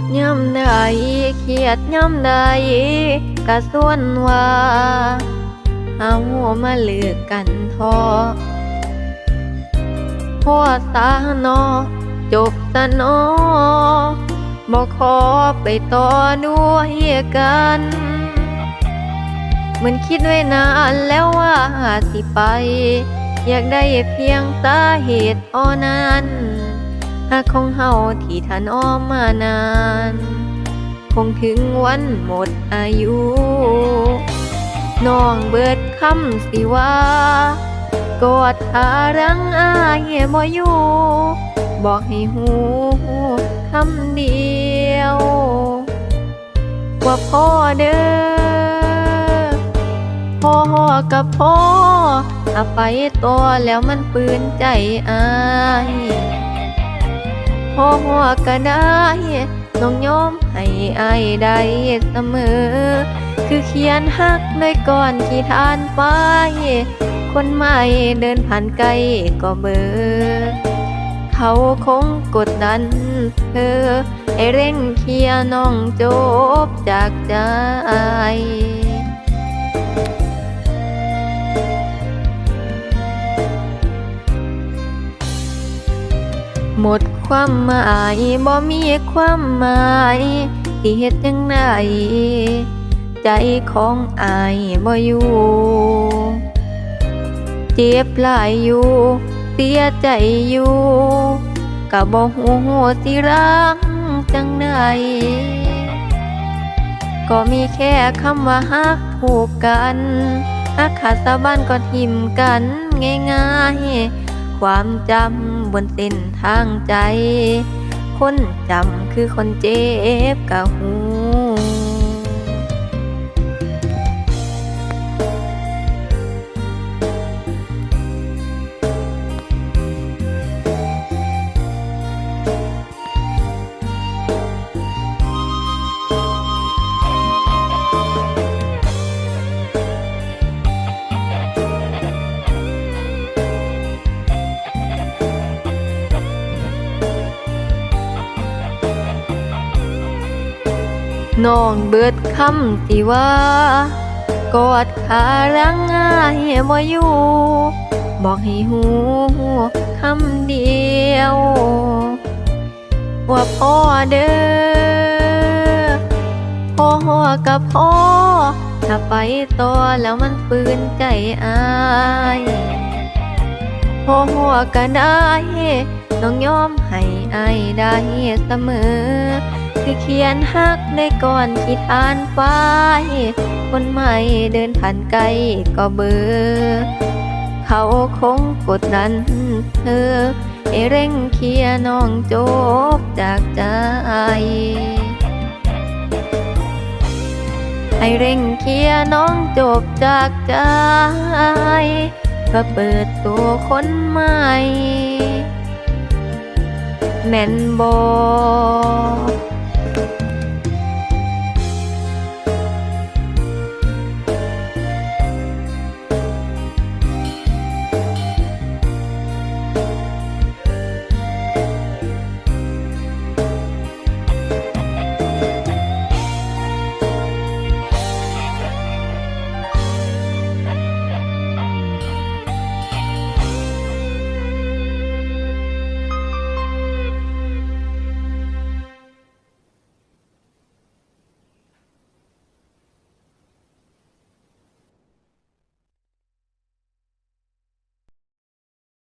ธย่ำใดเครียดย่ำใดกะส่วนว่าเอามาเลือกกันทอพ่อสานอจบสนอบอกขอไปต่อด้วยกันเหมือนคิดไว้นานแล้วว่าสิไป อยากได้เพียงสาเหตุออนั้น หากของเฮาที่ท่านอ้อมมานาน คงถึงวันหมดอายุน้องเบิดคำสิว่ากอดขารังอายบ่อยู่บอกให้หูคำเดียว ว่าพ่อเด้อพ่อกับพ่อถ้าไปตัวแล้วมันปืนใจอาย พ่อก็ได้น้องยอมให้อายได้เสมอ คือเขียนฮักด้วยก่อนที่ทานไป คนใหม่เดินผ่านไกลก็เบอร์เขาคงกดดันเธอ ให้เร่งเคลียร์น้องจบจากใจ หมดความหมายบ่มีความหมายที่เฮ็ดจังไดใจของอายบ่อยู่เจ็บหลายอยู่เสียใจอยู่ก็บ่ฮู้สิรักจังไดก็มีแค่คำว่าฮักผูกกันฮักขาดสะบันก็ทิมกันง่ายๆ ความจำบนเส้นทางใจ คนจำคือคนเจ็บกะหู น้องเบิดคำที่ว่ากอดขารังอายบ่อยู่ บอกให้หูคำเดียว ว่าพ่อเด้อพ่อกับพ่อ ถ้าไปต่อแล้วมันปืนใจอายพ่อก็ได้ น้องยอมให้อายได้เสมอ คือเขียนฮักได้ก่อนที่ทานไฟคนใหม่เดินผ่านไกลก็เบอร์เขาคงกดดันเธอ ให้เร่งเคลียร์น้องจบจากใจให้เร่งเคลียร์น้องจบจากใจเพื่อเปิดตัวคนใหม่แม่นบอก